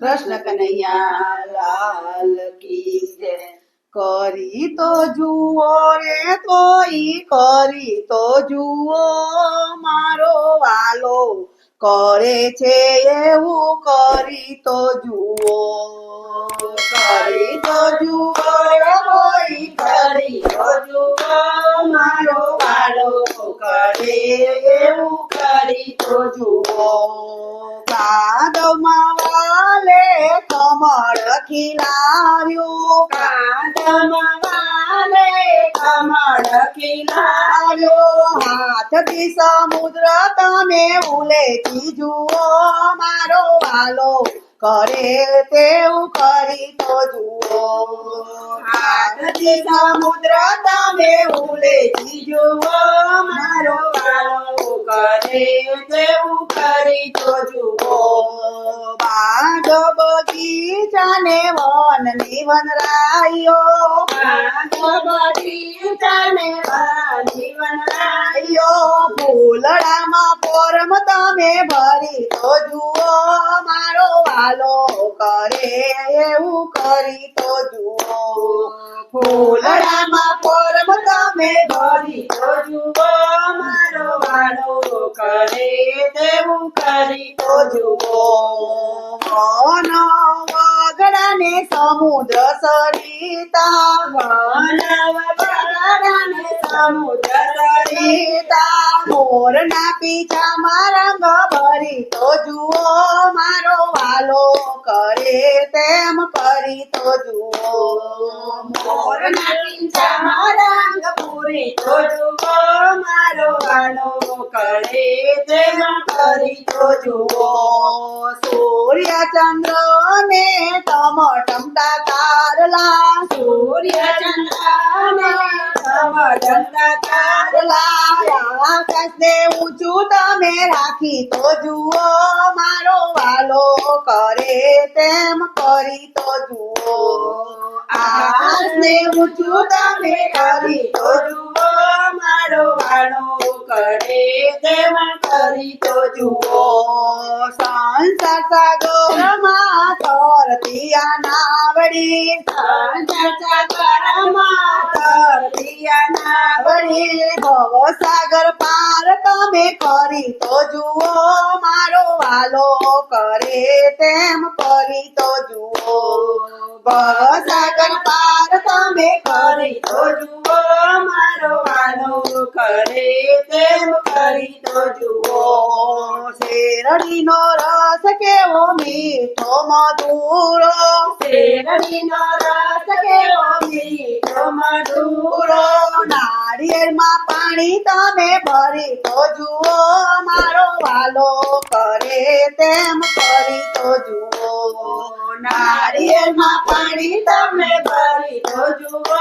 કૃષ્ણ કનૈયા લાલ કી કરી તો જુઓ રે તોઈ કરી તો જુઓ મારો વાલો. કરે છે એવું કરી તો જુઓ. કરી તો જુઓ રે કોઈ કરી તો જુઓ મારો વાલો. કરે એવું કરી તો જુઓ. હાથથી સમુદ્ર તમે ઉલેચી જુઓ, મારો વાલો કરે તેવું કરી તો જુઓ. હાથથી સમુદ્ર તમે ઉલેથી જુઓ, મારો વાલો કરે તેવું કરી તો જુઓ. બાગ બગીચાને વન નિવન રાયો બાગ બગીચાને વન રાયો ફૂલડામાં પોરમ તમે ભરી તો જુઓ, મારો વાલો કરે એવું કરી તો જુઓ. ફૂલડામાં પોરમ તમે ભરી તો જુઓ, મારો વાલો કરે તેવું કરી તો જુઓ. વન વગડાને સમુદ્ર સરિતા સરિતા મોરના પીછા મારા ગભરી તો જુઓ મારો વાલો કરે તેમ કરી તો જુઓ. મોરના પીછા રંગ પૂરી તો જુઓ મારો વાલો કરે તેમ કરી તો જુઓ. સૂર્ય ચંદ્ર ને તમ ટમટા તારલા સૂર્ય ચંદ્ર આકાશને ઊંચું રાખી તો જુઓ, મારો વાલો કરે તેમ કરી તો જુઓ. આકાશને ઊંચું તમે કરી તો જુઓ મારો વાળો કરે તેમ કરી તો જુઓ. સંસાર સાગરમાં તરતી આ નાવડી. સંસાર સાગરમાં તરતી આ નાવડી. ભવ સાગર પાર તમે કરી તો જુઓ. મારો વાલો કરે તેમ કરી તો જુઓ. ભવ સાગર પાર તમે કરી તો જુઓ. મારો કરે તેમ કરી તો જુઓ. શેરડીનો રસ કેવો મીઠો મધુરો. શેરડીનો રસ કેવો મીઠો મધુરો. નાળિયેરમાં પાણી તમે ભરી તો જુઓ. મારો વાલો કરે તેમ કરી તો જુઓ. નાળિયેરમાં પાણી તમે ભરી તો જુઓ.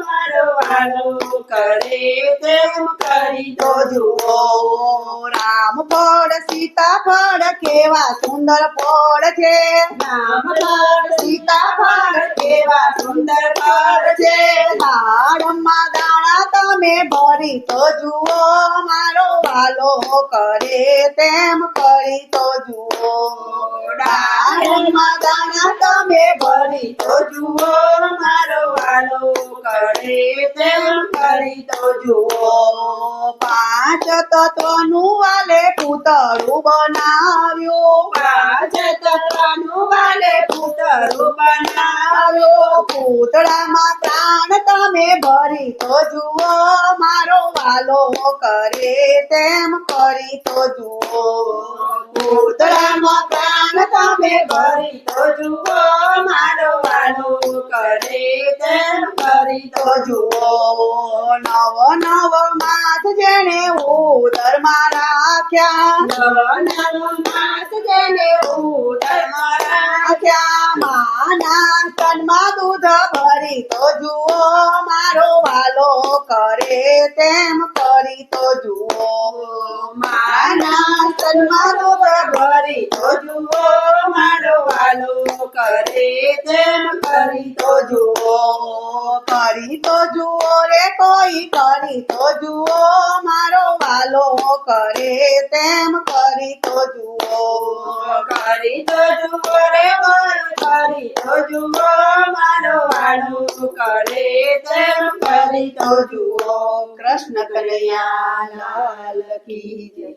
મારો વાલો કરે તેમ કરી તો જુઓ. રામ ફળ સીતા ફળ કેવા સુંદર ફળ છે. રામ ફળ સીતા ફળ કેવા સુંદર ફળ છે. દાડમમાં દાણા તમે ભરી તો જુઓ. મારો વાલો કરે તેમ કરી તો જુઓ. દાડમમાં દાણા તમે ભરી તો જુઓ. મારો વાલો કરે તેમ કરી તો જુઓ પાંચ તત્વનું વાલે પૂતળું બનાવ્યું પાંચ તત્વનું વાલે પૂતળું બનાવ્યું. પૂતળામાં પ્રાણ તમે ભરી તો જુઓ. મારો વાલો કરે તેમ કરી તો જુઓ. પૂતળામાં પ્રાણ તમે ભરી તો જુઓ મારો વાલો કરે તેમ કરી તો જુઓ. નવ નવ માસ જેને ઉદરમાં રાખ્યા નવ નવ માસ જેને ઉદરમાં રાખ્યા માના તનમાં દૂધ ભરી તો જુઓ મારો વાલો કરે તેમ કરી તો જુઓ. માના તનમાં ભરી તો જુઓ. મારો વાલો કરે તેમ કરી તો જુઓ. કરી તો જુઓ રે, કોઈ કરી તો જુઓ. મારો વાલો કરે તેમ કરી તો જુઓ. કરી તો જુઓ રે બોલ કરી તો જુઓ. મારો વાળું કરે તેમ ફરી તો જુઓ કૃષ્ણ કનૈયા લાલ કી જય.